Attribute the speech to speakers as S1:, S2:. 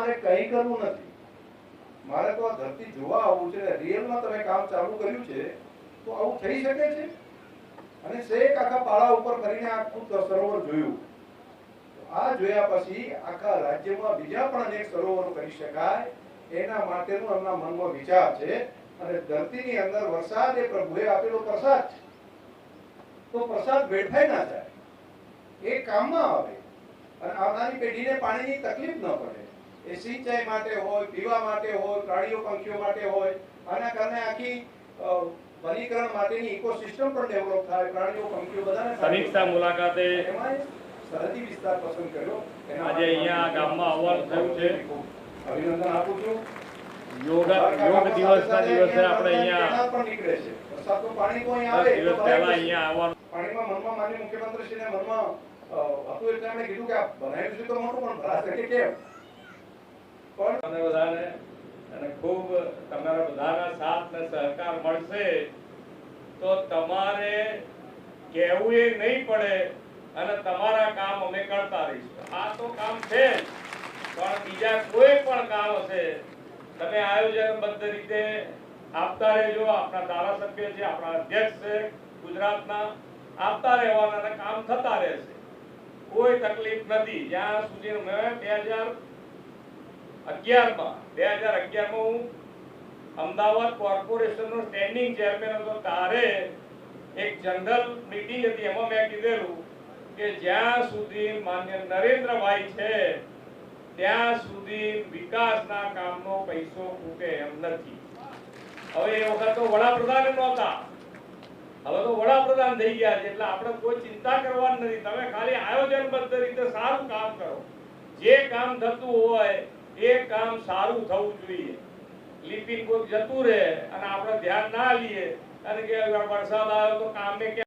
S1: મારે કંઈ કરવું નથી. મારે તો આ ધરતી જોવા આવવું છે રિયલમાં તમે કામ ચાલુ કર્યું છે, તો આવું થઈ શકે છે? અને શેક આખા પાળા ઉપર કરીને આખું સરોવર જોયું. આ જોયા પછી આખા રાજ્યમાં બીજા પણ અનેક સરોવરો કરી શકાય, એના માટેનો એમના મનમાં વિચાર છે અને ધરતીની અંદર વરસાદ એ પ્રભુએ આપેલો પ્રસાદ છે. તો પ્રસાદ વેડફાઈ ના જાય. એ કામમાં આવે. અને આવનારી પેઢીને પાણીની તકલીફ ન પડે. એ સિંચાઈ માટે હોય પીવા માટે હોય પ્રાણીઓ પંખીઓ માટે હોય આના કારણે આખી વનીકરણ માટેની ઇકોસિસ્ટમ પણ ડેવલપ થાય પ્રાણીઓ પંખીઓ બધાને
S2: સમીક્ષા મુલાકાતે
S1: સરહદી વિસ્તાર પસંદ કર્યો.
S2: આજે અહીંયા ગામમાં આવવાનું થયું છે.
S1: અભિનંદન આપું છું.
S2: યોગ યોગ દિવસના દિવસે આપણે અહીંયા
S1: પણ નીકળે છે. વરસાદનું પાણી તો આવે
S2: દિવસ પહેલા અહીંયા આવવાનું.
S1: પાણીમાં મનમાં માનનીય મુખ્યમંત્રીશ્રીને મનમાં હતું એટલે એમણે કીધું કે આ બનાવ્યું છે તો મોટું પણ ભરાશે કે કેમ પણ
S2: તમને બધાને અને ખૂબ તમારા બધાના સાથ ને સહકાર મળશે, તો તમારે કહેવું એ નહીં પડે અને તમારા કામ અમે કરતા રહીશું. આ તો કામ છે પણ બીજા કોઈ પણ કામ હશે, તમે આયોજનબદ્ધ રીતે આપતા રહેજો. આપણા ધારાસભ્ય છે, આપણા અધ્યક્ષ છે, ગુજરાતના આપતા રહેવાના અને કામ થતા રહેશે. કોઈ તકલીફ નથી. જ્યાં સુધી બે હજાર અગિયારમાં, બે હજાર અગિયારમાં હું અમદાવાદ કોર્પોરેશનનો સ્ટેન્ડિંગ ચેરમેન હતો. તારે એક જનરલ મીટિંગ હતી. એમાં મેં કીધેલું કે જ્યાં સુધી માન્ય નરેન્દ્રભાઈ છે, ત્યાં સુધી વિકાસના કામનો પૈસો ફૂટે એમ નથી. હવે એ વખત તો વડાપ્રધાન નહોતા. હવે તો વડાપ્રધાન થઈ ગયા છે. એટલે આપણે કોઈ ચિંતા કરવાની નથી. તમે ખાલી આયોજનબદ્ધ રીતે સારું કામ કરો. જે કામ થતું હોય, એ કામ સારું થવું જોઈએ. લિપિન કોઈ જતું રહે અને આપણે ધ્યાન ના લઈએ અને કે વરસાદ આવ્યો તો કામે